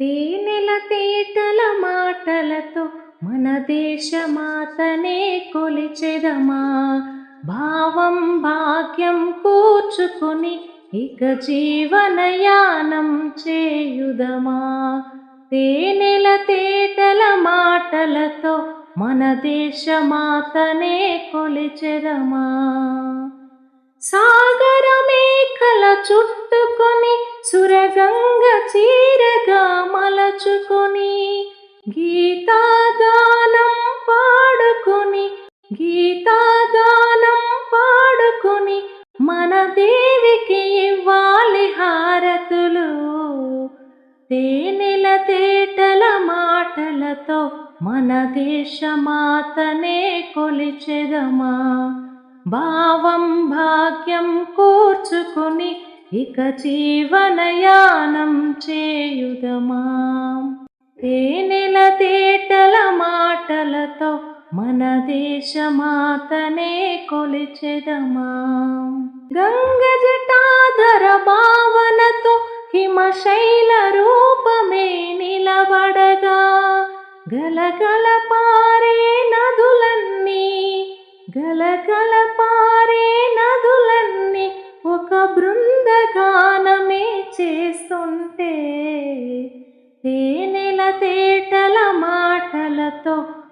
తేనెల తేటల మాటలతో మన దేశమాతనే కొలిచెదమా? భావం భాగ్యం కూర్చుకుని ఇక జీవనయానం చేయుదమా? తేనెల తేటల మాటలతో మన దేశమాతనే కొలిచెదమా? సాగర మేఖల చుట్టుకొని సురగంగ చీరగా మలచుకొని గీతాగానం పాడుకొని గీతాగానం పాడుకొని మన దేవికి ఇవ్వాలి హారతులు. తేనెల తేటల మాటలతో మన దేశమాతనే కొలిచెదమా. భావం భాగ్యం కూర్చుకుని ఇక జీవనయానం చేయుదమా. మాటలతో మన దేశమాతనే కొలిచెదమా? గంగ జటాధర భావనతో హిమశైల రూపమే నిలబడగా. గలగల పారే నదులన్నీ గలగల పారే నదులన్నీ ఒక బృందగానమే చేస్తుంటే. తేనెల తేటల మాటలతో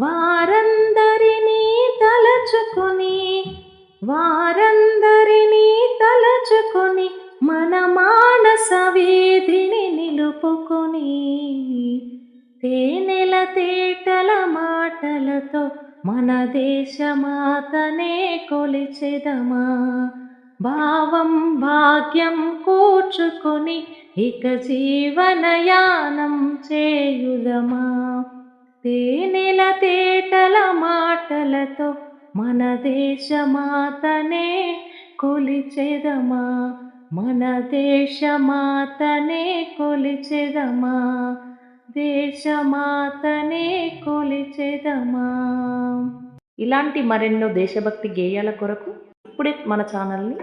వారందరినీ తలచుకొని వారందరినీ తలచుకొని మన మానస వీధిని నిలుపుకొని తేనెల తేటల మాటలతో మన దేశమాతనే కొలిచెదమా. భావం భాగ్యం కూర్చుకొని ఇక జీవనయానం చేయుదమా. తేనె తేటల మాటలతో మన దేశమాతనే కొలిచెదమా? మన దేశమాతనే కొలిచెదమా? దేశమాతనే కొలిచెదమా? ఇలాంటి మరెన్నో దేశభక్తి గేయాల కొరకు ఇప్పుడే మన ఛానల్ని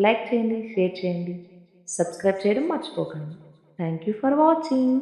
లైక్ చేయండి షేర్ చేయండి సబ్స్క్రైబ్ చేయడం మర్చిపోకండి. Thank you for watching